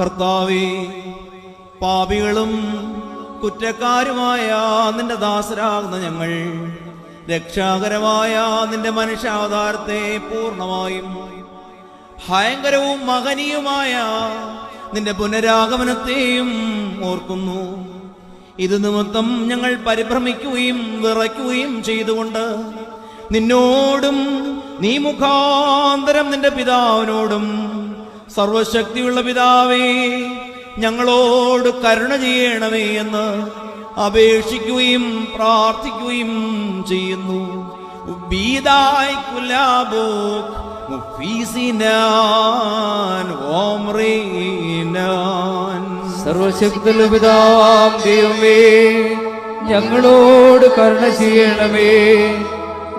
കർത്താവേ പാപികളും കുറ്റക്കാരുമായ നിന്റെ ദാസരാകുന്ന ഞങ്ങൾ രക്ഷാകരമായ നിന്റെ മനുഷ്യാവതാരത്തെ പൂർണമായും ഭയങ്കരവും മഹനീയമായ നിന്റെ പുനരാഗമനത്തെയും ഓർക്കുന്നു. ഇത് നിമിത്തം ഞങ്ങൾ പരിഭ്രമിക്കുകയും വിറയ്ക്കുകയും ചെയ്തുകൊണ്ട് നിന്നോടും നീ മുഖാന്തരം നിന്റെ പിതാവിനോടും സർവശക്തിയുള്ള പിതാവേ ഞങ്ങളോട് കരുണ ചെയ്യണമേ എന്ന് അപേക്ഷിക്കുകയും പ്രാർത്ഥിക്കുകയും ചെയ്യുന്നു. ദൈവമേ ഞങ്ങളോട് കരുണ ചെയ്യണമേ.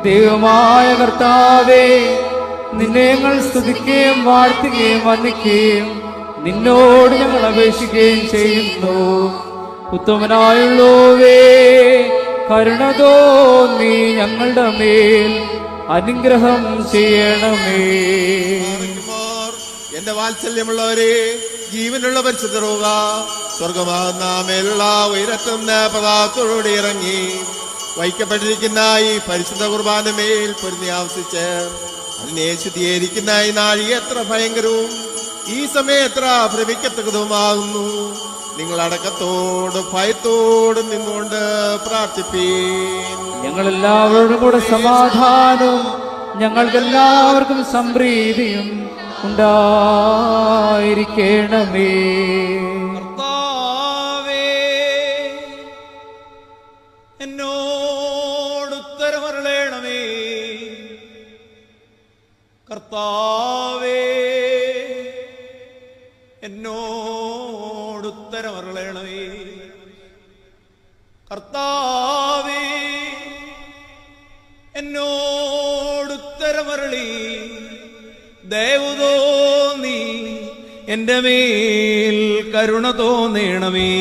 ദൈവമായ കർത്താവേ നിന്നെ ഞങ്ങൾ സ്തുതിക്കുകയും വാഴ്ത്തുകയും വന്ദിക്കുകയും നിന്നോട് ഞങ്ങൾ അപേക്ഷിക്കുകയും ചെയ്യുന്നു. ഉത്തമനായുള്ളോവേ കരുണ നീ ഞങ്ങളുടെ മേൽ അനുഗ്രഹം ചെയ്യണമേ. എന്റെ വാത്സല്യമുള്ളവരെ ജീവനുള്ള പരിശുദ്ധ സ്വർഗമാകുന്ന മേലുള്ള ഉയരത്തുന്ന പദാർത്ഥത്തോടെ ഇറങ്ങി വഹിക്കപ്പെട്ടിരിക്കുന്ന ഈ പരിശുദ്ധ കുർബാന മേൽ പൊരുന്നി ആവശ്യിച്ച് അതിനെ ശുദ്ധീകരിക്കുന്ന ഈ നാഴി എത്ര ഭയങ്കരവും ഈ സമയം എത്ര ഭ്രമിക്കത്തക്കതുമാകുന്നു നിങ്ങൾ അടക്കത്തോട് ഭയത്തോട് നിന്നുകൊണ്ട് പ്രാർത്ഥിപ്പീൻ. ഞങ്ങൾ എല്ലാവരോടും കൂടെ സമാധാനവും ഞങ്ങൾക്കെല്ലാവർക്കും സംപ്രീതിയും ഉണ്ടായിരിക്കണമേ. കർത്താവേ കർത്താവേ എന്നോട് ഉത്തരമരളേണമേ കർത്താവേ എന്നോട് ഉത്തരമരളി നീ എന്റെ മേൽ കരുണ തോന്നേണമേ.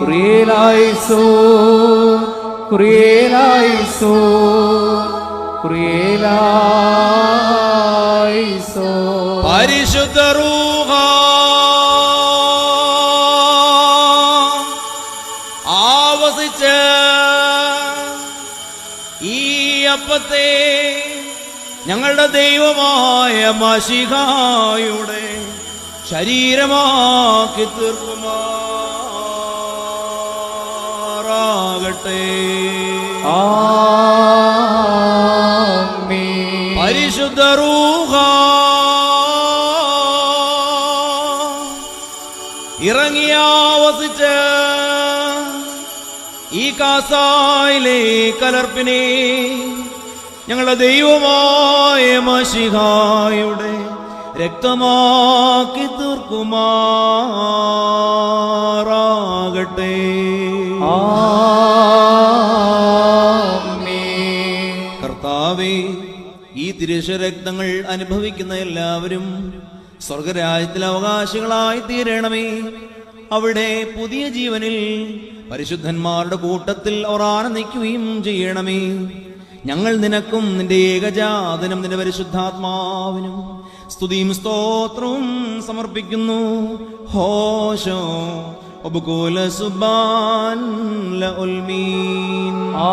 കുറിയേലായിസോ കുറിയേലായിസോ കുറിയേലായിസോ പരിശുദ്ധ റൂഹ. ആവസിച്ച് ഈ അപ്പത്തെ ഞങ്ങളുടെ ദൈവമായ മഷിഹായുടെ ശരീരമാക്കി തീർക്കുമാറാകട്ടെ. പരിശുദ്ധ ഇറങ്ങിയാവസിച്ച് ഈ കാസായിലെ കലർപ്പിനെ ഞങ്ങളുടെ ദൈവമായ മഷിഹായുടെ രക്തമാക്കി തീർക്കുമാറാകട്ടെ. കർത്താവേ ഈ തിരുശരക്തങ്ങൾ അനുഭവിക്കുന്ന എല്ലാവരും സ്വർഗരാജ്യത്തിൽ അവകാശികളായി തീരണമേ. അവിടെ പുതിയ ജീവനിൽ പരിശുദ്ധന്മാരുടെ കൂട്ടത്തിൽ അവർ ആനന്ദിക്കുകയും ചെയ്യണമേ. ഞങ്ങൾ നിനക്കും നിന്റെ ഏകജാതനും നിന്റെ പരിശുദ്ധാത്മാവിനും സ്തുതിയും സ്തോത്രവും സമർപ്പിക്കുന്നു. ഹോശോ ഉപകൂല സുബാൻ ആ